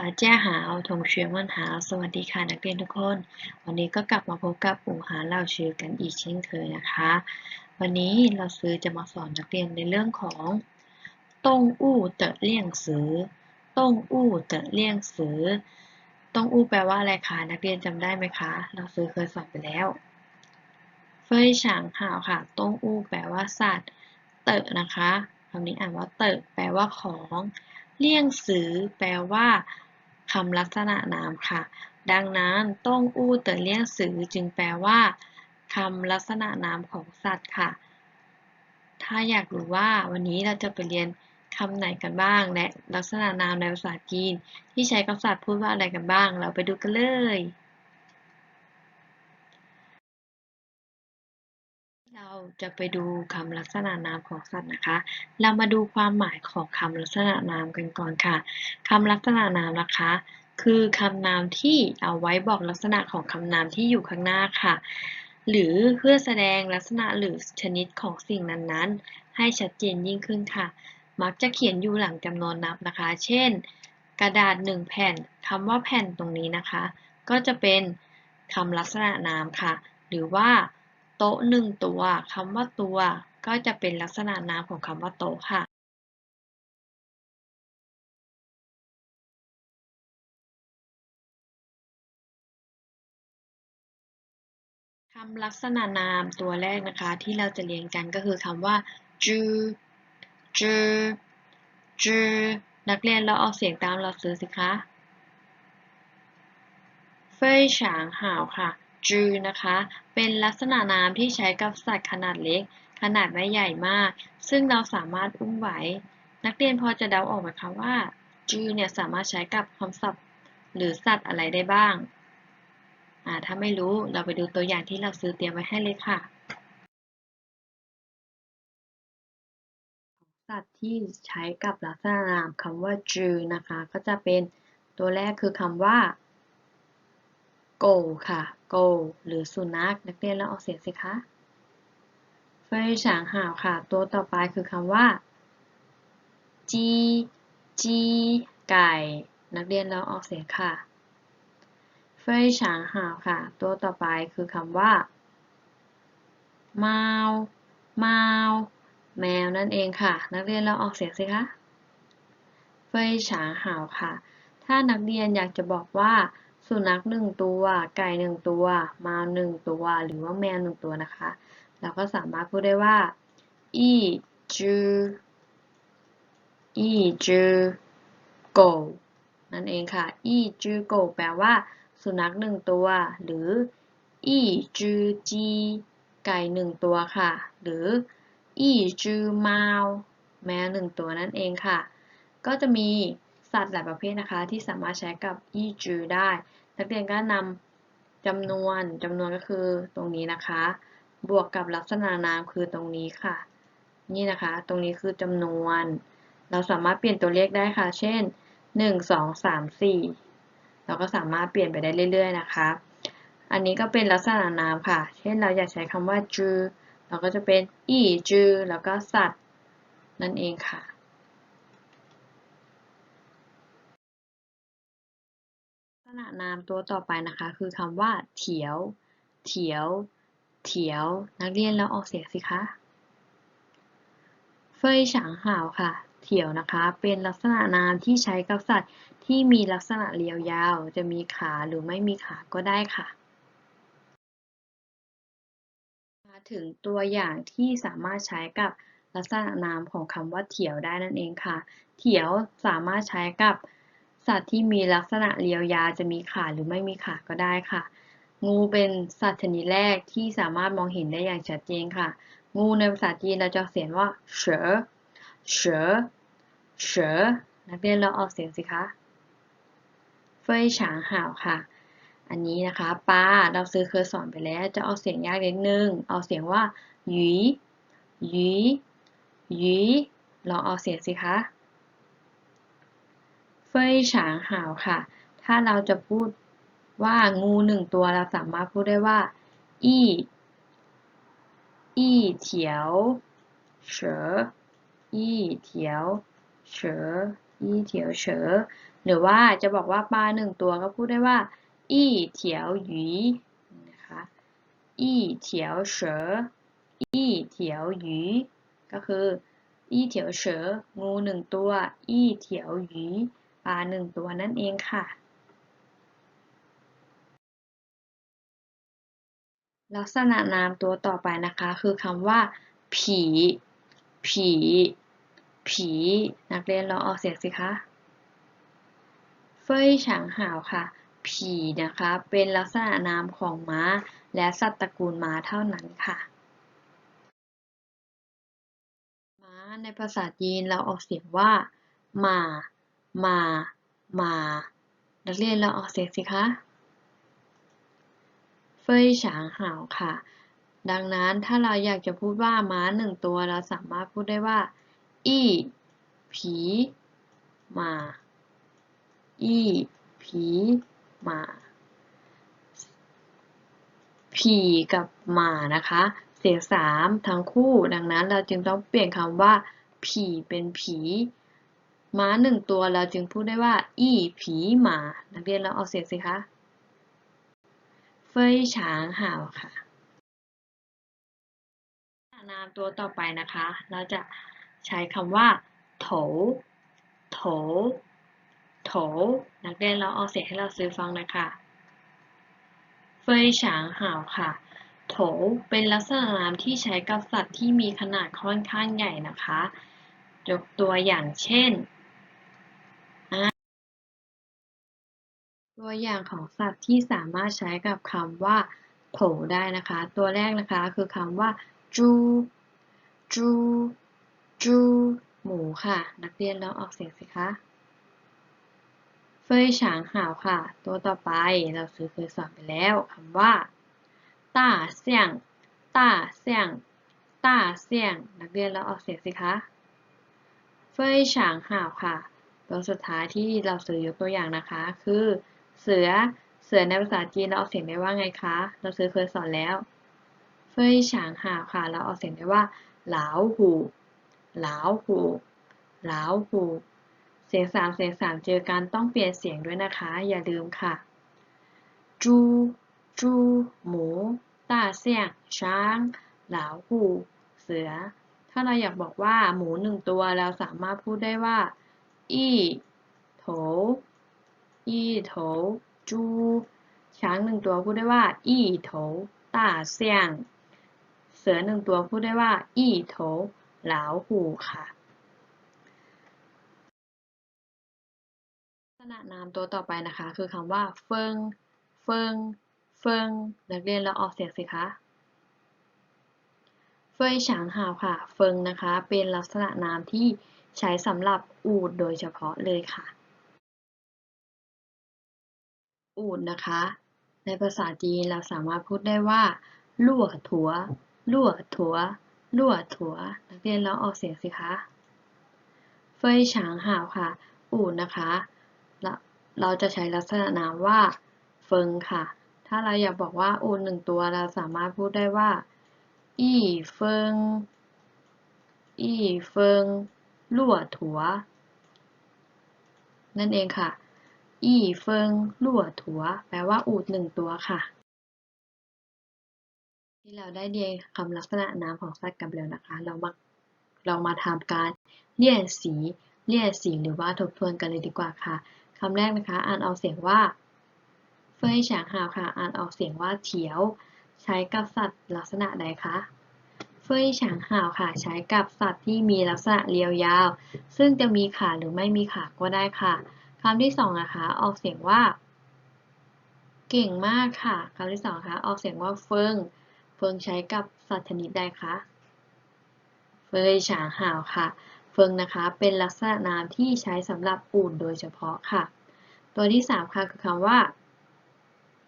สาแจ้หาวทงเชียงวันหาสวัสดีค่ะนักเรียนทุกคน วันนี้ก็กลับมาพบกับปู่หาเล่าชื่อกันอีกเช่นเคยนะคะ วันนี้เราซื้อจะมาสอนนักเรียนในเรื่องของต้งอู้เตะเลี่ยงสือต้งอู้เตะเลี่ยงสือต้งอู้แปลว่าอะไรคะนักเรียนจำได้ไหมคะ เราซื้อเคยสอนไปแล้ว เฟยฉางหาวค่ะต้งอู้แปลว่าสัตว์ เตะนะคะคำนี้อ่านว่าเตะแปลว่าของเลี่ยงสือแปลว่า คำลักษณะนามค่ะ ดังนั้นต้งอู้เต๋อเลี่ยงสือจึงแปลว่าคำลักษณะนามของสัตว์ค่ะ ถ้าอยากรู้ว่าวันนี้เราจะไปเรียนคำไหนกันบ้าง และลักษณะนามในภาษาจีน ที่ใช้กับสัตว์พูดว่าอะไรกันบ้าง เราไปดูกันเลย เรา จะไปดูคำลักษณะนามของสัตว์นะคะ เรามาดูความหมายของคำลักษณะนามกันก่อนค่ะคำลักษณะนามนะคะ คือคำนามที่เอาไว้บอกลักษณะของคำนามที่อยู่ข้างหน้าค่ะ หรือเพื่อแสดงลักษณะหรือชนิดของสิ่งนั้นๆ ให้ชัดเจนยิ่งขึ้นค่ะ มักจะเขียนอยู่หลังจำนวนนับนะคะ เช่น กระดาษหนึ่งแผ่นคำว่าแผ่นตรงนี้นะคะ ก็จะเป็นคำลักษณะนามค่ะ หรือว่า โต๊ะหนึ่งตัวคำว่าตัว ก็จะเป็นลักษณะนามของคำว่าโต๊ะค่ะคำลักษณะนามตัวแรกนะคะ ที่เราจะเรียนกันก็คือคำว่าจือจือจือนักเรียนเราออกเสียงตามเราซื้อสิคะเฟยฉางห่าวค่ะ จือนะคะ เป็นลักษณะนามที่ใช้กับสัตว์ขนาดเล็ก ขนาดไม่ใหญ่มาก ซึ่งเราสามารถอุ้มไหว นักเรียนพอจะเดาออกไหมคะว่าจือเนี่ยสามารถใช้กับคำศัพท์ หรือสัตว์อะไรได้บ้างอ่าถ้าไม่รู้เราไปดูตัวอย่างที่เราซื้อเตรียมไว้ให้เลยค่ะ สัตว์ที่ใช้กับลักษณะนามคำว่าจือนะคะ ก็จะเป็นตัวแรกคือคำว่า โกค่ะโกหรือสุนัขนักเรียนแล้วออกเสียงสิคะเฟยฉางห่าวค่ะ ตัวต่อไปคือคำว่า จีจีไก่ นักเรียนแล้วออกเสียงค่ะเฟยฉางห่าวค่ะ ตัวต่อไปคือคำว่าเมาเมาแมวนั่นเองค่ะ นักเรียนเราออกเสียงสิคะเฟยฉางห่าวค่ะ ถ้านักเรียนอยากจะบอกว่า สุนัขหนึ่งตัว ไก่หนึ่งตัวแมวหนึ่งตัว หรือว่าแมวหนึ่งตัวนะคะ เราก็สามารถพูดได้ว่าอีจืออีจือโกนั่นเองค่ะอีจือโกแปลว่า สุนัขหนึ่งตัว หรืออีจือจีไก่หนึ่งตัวค่ะ หรืออีจือมาวแมวหนึ่งตัวนั่นเองค่ะ ก็จะมีสัตว์หลายประเภทนะคะที่สามารถใช้กับอีจือได้ นักเรียนก็นำจำนวนจำนวนก็คือตรงนี้นะคะ บวกกับลักษณะนามคือตรงนี้ค่ะ นี่นะคะ ตรงนี้คือจำนวน เราสามารถเปลี่ยนตัวเลขได้ค่ะ เช่น 1 2 3 4 เราก็สามารถเปลี่ยนไปได้เรื่อย ๆ นะคะ อันนี้ก็เป็นลักษณะนามค่ะ เช่นเราอยากใช้คำว่าจือเราก็จะเป็นอีจือแล้วก็สัตว์นั่นเองค่ะ ลัก ษณะนามตัวต่อไปนะคะ คือคำว่า เถียว เถียว เถียว นักเรียนแล้วออกเสียงสิคะเฟยฉางห่าวค่ะ เถียวนะคะ เป็นลักษณะนามที่ใช้กับสัตว์ที่มีลักษณะเรียวยาว จะมีขาหรือไม่มีขาก็ได้ค่ะ มาถึงตัวอย่างที่สามารถใช้กับลักษณะนามของคำว่าเถียวได้นั่นเองค่ะ เถียวสามารถใช้กับ สัตว์ที่มีลักษณะเรียวยาวจะมีขาหรือไม่มีขาก็ได้ค่ะ งูเป็นสัตว์ชนิดแรกที่สามารถมองเห็นได้อย่างชัดเจนค่ะ งูในภาษาจีนเราจะเขียนว่าเฉอเฉอเฉอนักเรียนเราออกเสียงสิคะเฟยฉางห่าวค่ะ อันนี้นะคะปลาเราซื้อเคยสอนไปแล้ว จะออกเสียงยากนิดนึงเอาเสียงว่าหยีหยีหยีลองออกเสียงสิคะ เฟยฉางหาวค่ะ ถ้าเราจะพูดว่างูหนึ่งตัวเราสามารถพูดได้ว่า อีอีเถียวเฉออีเถียวเฉออีเถียวเฉอหรือว่าจะบอกว่าปลาหนึ่งตัวก็พูดได้ว่า อี้เถียวหยีนะคะอี้เถียวเฉออี้เถียวหยีก็คืออี้เถียวเฉองูหนึ่งตัว อี้เถียวหยีาหนึ่งตัวนั่นเองค่ะ ลักษณะนามตัวต่อไปนะคะ คือคำว่า ผี ผี ผี นักเรียนลองออกเสียงสิคะเฟยฉางหาวค่ะ ผีนะคะ เป็นลักษณะนามของม้า และสัตว์ตระกูลม้าเท่านั้นค่ะม้าในภาษาจีนเราออกเสียงว่าหมา มา มา นักเรียนเราออกเสียงสิคะเฟยฉางหาวค่ะ ดังนั้นถ้าเราอยากจะพูดว่าม้าหนึ่งตัวเราสามารถพูดได้ว่า อีผีมา อีผีมาผีกับหมานะคะ เสียงสามทั้งคู่ ดังนั้นเราจึงต้องเปลี่ยนคำว่าผีเป็นผี ม้าหนึ่งตัวเราจึงพูดได้ว่า อี้ผีหมา นักเรียนเราเอาเสียงสิคะ เฟยฉางห่าวค่ะ นามตัวต่อไปนะคะ เราจะใช้คำว่า โถ โถ โถ นักเรียนเราเอาเสียงให้เราซื้อฟังนะคะเฟยฉางห่าวค่ะ โถ เป็นลักษณะนามที่ใช้กับสัตว์ที่มีขนาดค่อนข้างใหญ่นะคะยกตัวอย่างเช่น ตัวอย่างของสัตว์ที่สามารถใช้กับคำว่าโถได้นะคะ ตัวแรกนะคะคือคำว่าจูจูจูหมูค่ะ นักเรียนลองออกเสียงสิคะเฟยฉางห่าวค่ะ ตัวต่อไปเราซื้อเคยสอนไปแล้วคำว่าต้าเสี่ยงต้าเสี่ยงต้าเสี่ยง นักเรียนเราออกเสียงสิคะเฟยฉางห่าวค่ะ ตัวสุดท้ายที่เราซื้อยกตัวอย่างนะคะคือ เสือ เสือในภาษาจีนเราออกเสียงได้ว่าไงคะ เราซื้อเคยสอนแล้ว เฟยฉางหาค่ะ เราออกเสียงได้ว่าหลาวหูหลาวหูหลาวหูเสียงสามเสียงสามเจอกันต้องเปลี่ยนเสียงด้วยนะคะ อย่าลืมค่ะ จูจูหมูต้าเสี่ยงช้าง หลาวหูเสือ ถ้าเราอยากบอกว่าหมูหนึ่งตัวเราสามารถพูดได้ว่า อี้โถ อีโถจูช้างหนึ่งตัวพูดได้ว่า อีโถต้าเสี่ยง เสือหนึ่งตัวพูดได้ว่า อีโถหลาวหูค่ะลักษณะนามตัวต่อไปนะคะ คือคำว่า เฟิง เฟิง เฟิง นักเรียนเราออกเสียงสิคะเฟยฉางหาวค่ะ เฟิงนะคะ เป็นลักษณะนามที่ใช้สำหรับอูฐโดยเฉพาะเลยค่ะ อูฐนะคะ ในภาษาจีนเราสามารถพูดได้ว่าลั่วถัวลั่วถัวลั่วถัว นักเรียนเราออกเสียงสิคะ เฟยฉางหาวค่ะ อูฐนะคะ เราจะใช้ลักษณะนามว่าเฟิงค่ะ ถ้าเราอยากบอกว่าอูฐหนึ่งตัวเราสามารถพูดได้ว่า อี้เฟิง อี้เฟิงลั่วถัว นั่นเองค่ะ อี้เฟิงลั่วถัวแปลว่าอูฐหนึ่งตัวค่ะ ที่เราได้เรียนคำลักษณะนามของสัตว์กันแล้วนะคะ เรามาเรามาทำการเลี่ยนสีเลี่ยนสีหรือว่าทบทวนกันเลยดีกว่าค่ะคำแรกนะคะ อ่านออกเสียงว่า เฟยฉางหาวค่ะ อ่านออกเสียงว่าเถียว ใช้กับสัตว์ลักษณะใดคะเฟยฉางห่าวค่ะใช้กับสัตว์ที่มีลักษณะเรียวยาว ซึ่งจะมีขาหรือไม่มีขาก็ได้ค่ะ คำที่สองนะคะ ออกเสียงว่า เก่งมากค่ะคำที่สองคะออกเสียงว่าเฟิง เฟิงใช้กับสัตว์ชนิดใดคะ เฟยฉางห่าวค่ะ เฟิงนะคะเป็นลักษณะนามที่ใช้สำหรับอูฐโดยเฉพาะค่ะ ตัวที่สามค่ะคือคำว่า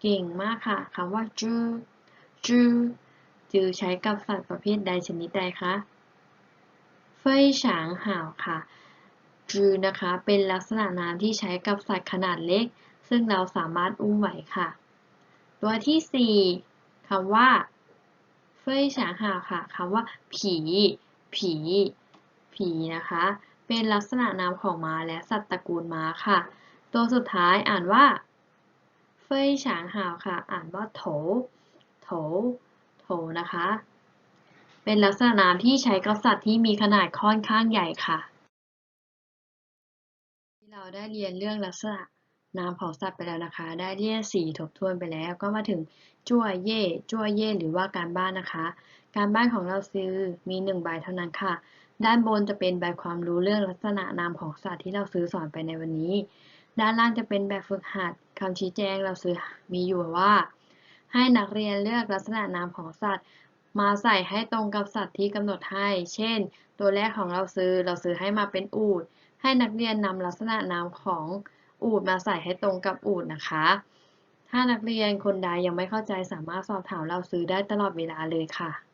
เก่งมากค่ะคำว่าจื้อจื้อจือใช้กับสัตว์ประเภทใดชนิดใดคะ เฟยฉางห่าวค่ะ จือนะคะ เป็นลักษณะนามที่ใช้กับสัตว์ขนาดเล็ก ซึ่งเราสามารถอุ้มไหวค่ะ ตัวที่สี่คำว่าเฟยฉางหาวค่ะคำว่า ผี ผี ผีนะคะ เป็นลักษณะนามของม้าและสัตว์ตระกูลม้าค่ะ ตัวสุดท้ายอ่านว่าเฟยฉางหาวค่ะ อ่านว่าโถ โถ โถนะคะ เป็นลักษณะนามที่ใช้กับสัตว์ที่มีขนาดค่อนข้างใหญ่ค่ะ เราได้เรียนเรื่องลักษณะนามของสัตว์ไปแล้วนะคะ ได้เรียนสีทบทวนไปแล้ว ก็มาถึงจั่วเย่จั่วเย่หรือว่าการบ้านนะคะ การบ้านของเราซื้อมีหนึ่งใบเท่านั้นค่ะ ด้านบนจะเป็นแบบความรู้เรื่องลักษณะนามของสัตว์ที่เราซื้อสอนไปในวันนี้ ด้านล่างจะเป็นแบบฝึกหัดคำชี้แจงเราซื้อมีอยู่ว่า ให้นักเรียนเลือกลักษณะนามของสัตว์ มาใส่ให้ตรงกับสัตว์ที่กำหนดให้ เช่น ตัวแรกของเราซื้อเราซื้อให้มาเป็นอูฐ ให้นักเรียนนำลักษณะนามของอูดมาใส่ให้ตรงกับอูดนะคะ ถ้านักเรียนคนใดยังไม่เข้าใจสามารถสอบถามเราซื้อได้ตลอดเวลาเลยค่ะ